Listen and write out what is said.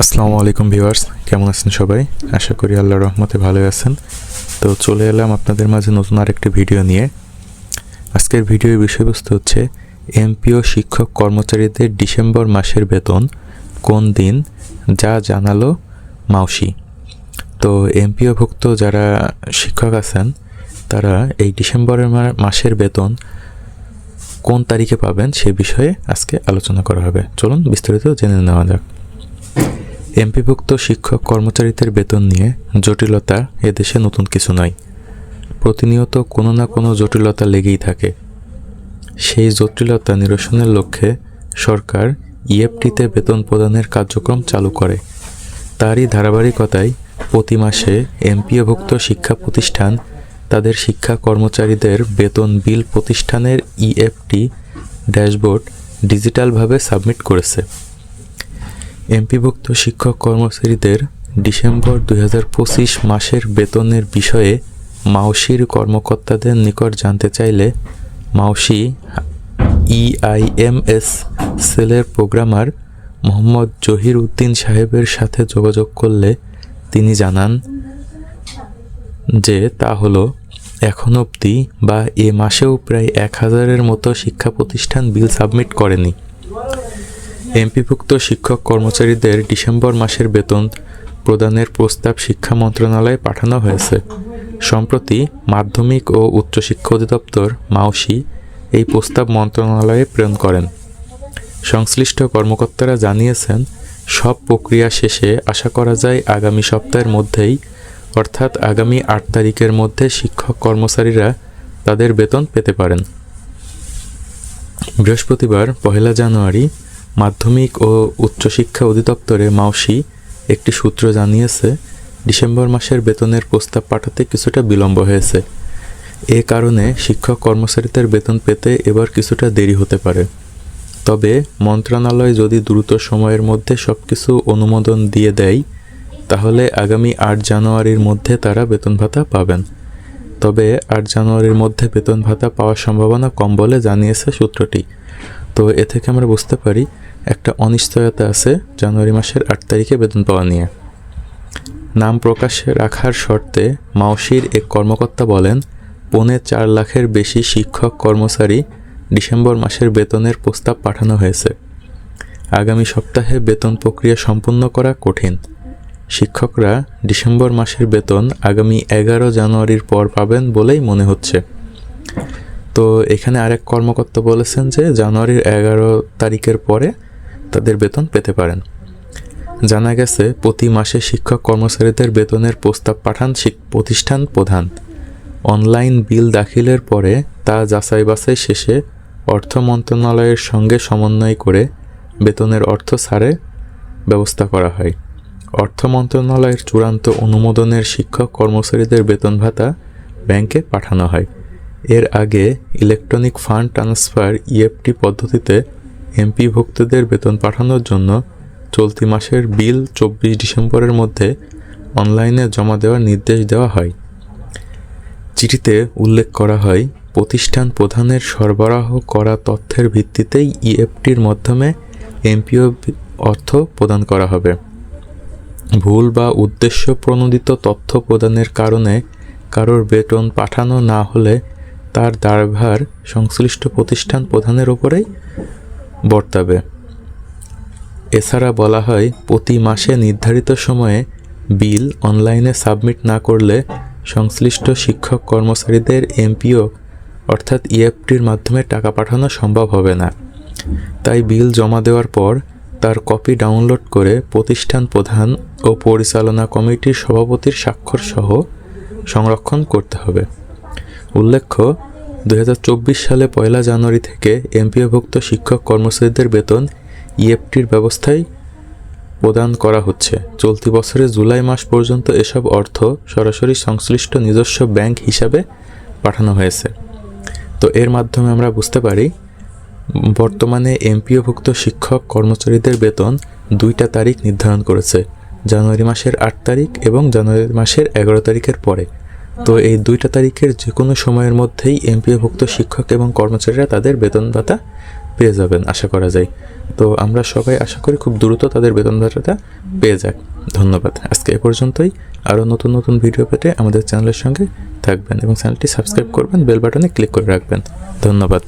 আসসালামু আলাইকুম ভিউয়ার্স, কেমন আছেন সবাই? আশা করি আল্লাহর রহমতে ভালো আছেন। তো চলে এলাম আপনাদের মাঝে নতুন আরেকটি ভিডিও নিয়ে। আজকের ভিডিওর বিষয়বস্তু হচ্ছে, এমপিও শিক্ষক কর্মচারীদের ডিসেম্বর মাসের বেতন কোন দিন, যা জানালো মাউসি। তো এমপিওভুক্ত যারা শিক্ষক আছেন, তারা এই ডিসেম্বরের মাসের বেতন কোন তারিখে পাবেন সে বিষয়ে আজকে আলোচনা করা হবে। চলুন বিস্তারিত জেনে নেওয়া যাক। এমপিভুক্ত শিক্ষক কর্মচারীদের বেতন নিয়ে জটিলতা এদেশে নতুন কিছু নয়। প্রতিনিয়ত কোনো না কোনো জটিলতা লেগেই থাকে। সেই জটিলতা নিরসনের লক্ষ্যে সরকার ইএফটিতে বেতন প্রদানের কার্যক্রম চালু করে। তারই ধারাবাহিকতায় প্রতি মাসে এমপিওভুক্ত শিক্ষা প্রতিষ্ঠান তাদের শিক্ষা কর্মচারীদের বেতন বিল প্রতিষ্ঠানের ইএফটি ড্যাশবোর্ড ডিজিটালভাবে সাবমিট করেছে। এমপিভুক্ত শিক্ষক কর্মচারীদের ডিসেম্বর দু হাজার পঁচিশ মাসের বেতনের বিষয়ে মাউসির কর্মকর্তাদের নিকট জানতে চাইলে মাউসি ইআইএমএস সেলের প্রোগ্রামার মোহাম্মদ জহির উদ্দিন সাহেবের সাথে যোগাযোগ করলে তিনি জানান যে তা হলো এখন অবধি বা এ মাসেও প্রায় এক হাজারের মতো শিক্ষা প্রতিষ্ঠান বিল সাবমিট করেনি। এমপিভুক্ত শিক্ষক কর্মচারীদের ডিসেম্বর মাসের বেতন প্রদানের প্রস্তাব শিক্ষা মন্ত্রণালয়ে পাঠানো হয়েছে। সম্প্রতি মাধ্যমিক ও উচ্চশিক্ষা অধিদপ্তর মাউসি এই প্রস্তাব মন্ত্রণালয়ে প্রেরণ করেন। সংশ্লিষ্ট কর্মকর্তারা জানিয়েছেন, সব প্রক্রিয়া শেষে আশা করা যায় আগামী সপ্তাহের মধ্যেই, অর্থাৎ আগামী আট তারিখের মধ্যে শিক্ষক কর্মচারীরা তাদের বেতন পেতে পারেন। বৃহস্পতিবার, পহেলা জানুয়ারি মাধ্যমিক ও উচ্চশিক্ষা অধিদপ্তরে মাউসি একটি সূত্র জানিয়েছে, ডিসেম্বর মাসের বেতনের প্রস্তাব পাঠাতে কিছুটা বিলম্ব হয়েছে। এ কারণে শিক্ষক কর্মচারীদের বেতন পেতে এবার কিছুটা দেরি হতে পারে। তবে মন্ত্রণালয় যদি দ্রুত সময়ের মধ্যে সব কিছু অনুমোদন দিয়ে দেয়, তাহলে আগামী আট জানুয়ারির মধ্যে তারা বেতন ভাতা পাবেন। তবে আট জানুয়ারির মধ্যে বেতন ভাতা পাওয়ার সম্ভাবনা কম বলে জানিয়েছে সূত্রটি। তো এ থেকে আমরা বুঝতে পারি একটা অনিশ্চয়তা আছে জানুয়ারি মাসের আট তারিখে বেতন পাওয়া নিয়ে। নাম প্রকাশে রাখার শর্তে মাওসির এক কর্মকর্তা বলেন, পৌনে চার লাখের বেশি শিক্ষক কর্মচারী ডিসেম্বর মাসের বেতনের প্রস্তাব পাঠানো হয়েছে। আগামী সপ্তাহে বেতন প্রক্রিয়া সম্পূর্ণ করা কঠিন। শিক্ষকরা ডিসেম্বর মাসের বেতন আগামী এগারো জানুয়ারির পর পাবেন বলেই মনে হচ্ছে। তো এখানে আরেক কর্মকর্তা বলেছেন যে জানুয়ারির এগারো তারিখের পরে তাদের বেতন পেতে পারেন। জানা গেছে, প্রতি মাসে শিক্ষক কর্মচারীদের বেতনের প্রস্তাব পাঠান প্রতিষ্ঠান প্রধান। অনলাইন বিল দাখিলের পরে তা যাচাই বাছাই শেষে অর্থ মন্ত্রণালয়ের সঙ্গে সমন্বয় করে বেতনের অর্থ ছাড়ে ব্যবস্থা করা হয়। অর্থ মন্ত্রণালয়ের চূড়ান্ত অনুমোদনের শিক্ষক কর্মচারীদের বেতন ভাতা ব্যাংকে পাঠানো হয়। এর আগে ইলেকট্রনিক ফান্ড ট্রান্সফার ইএফটি পদ্ধতিতে এমপি ভুক্তদের বেতন পাঠানোর জন্য চলতি মাসের বিল চব্বিশ ডিসেম্বরের মধ্যে অনলাইনে জমা দেওয়ার নির্দেশ দেওয়া হয়। চিঠিতে উল্লেখ করা হয়, প্রতিষ্ঠান প্রধানের সরবরাহ করা তথ্যের ভিত্তিতেই ইএফটির মাধ্যমে এমপিও অর্থ প্রদান করা হবে। ভুল বা উদ্দেশ্য প্রণোদিত তথ্য প্রদানের কারণে কারোর বেতন পাঠানো না হলে তার দায়ভার সংশ্লিষ্ট প্রতিষ্ঠান প্রধানের ওপরেই বর্তাবে। এছাড়া বলা হয়, প্রতি মাসে নির্ধারিত সময়ে বিল অনলাইনে সাবমিট না করলে সংশ্লিষ্ট শিক্ষক কর্মচারীদের এমপিও অর্থাৎ ইএফটির মাধ্যমে টাকা পাঠানো সম্ভব হবে না। তাই বিল জমা দেওয়ার পর তার কপি ডাউনলোড করে প্রতিষ্ঠান প্রধান ও পরিচালনা কমিটির সভাপতির স্বাক্ষর সহ সংরক্ষণ করতে হবে। উল্লেখ্য দু হাজার চব্বিশ সালে পয়লা জানুয়ারি থেকে এমপিওভুক্ত শিক্ষক কর্মচারীদের বেতন ইএফটির ব্যবস্থায় প্রদান করা হচ্ছে। চলতি বছরের জুলাই মাস পর্যন্ত এসব অর্থ সরাসরি সংশ্লিষ্ট নিজস্ব ব্যাংক হিসাবে পাঠানো হয়েছে। তো এর মাধ্যমে আমরা বুঝতে পারি, বর্তমানে এমপিওভুক্ত শিক্ষক কর্মচারীদের বেতন দুইটা তারিখ নির্ধারণ করেছে, জানুয়ারি মাসের আট তারিখ এবং জানুয়ারি মাসের এগারো তারিখের পরে। তো এই দুইটা তারিখের যে কোনো সময়ের মধ্যেই এমপিএভুক্ত শিক্ষক এবং কর্মচারীরা তাদের বেতন ভাতা পেয়ে যাবেন, আশা করা যায়। তো আমরা সবাই আশা করি খুব দ্রুত তাদের বেতন ভাতাটা পেয়ে যাক। ধন্যবাদ। আজকে এ পর্যন্তই। আরও নতুন নতুন ভিডিও পেতে আমাদের চ্যানেলের সঙ্গে থাকবেন এবং চ্যানেলটি সাবস্ক্রাইব করবেন, বেল বাটনে ক্লিক করে রাখবেন। ধন্যবাদ।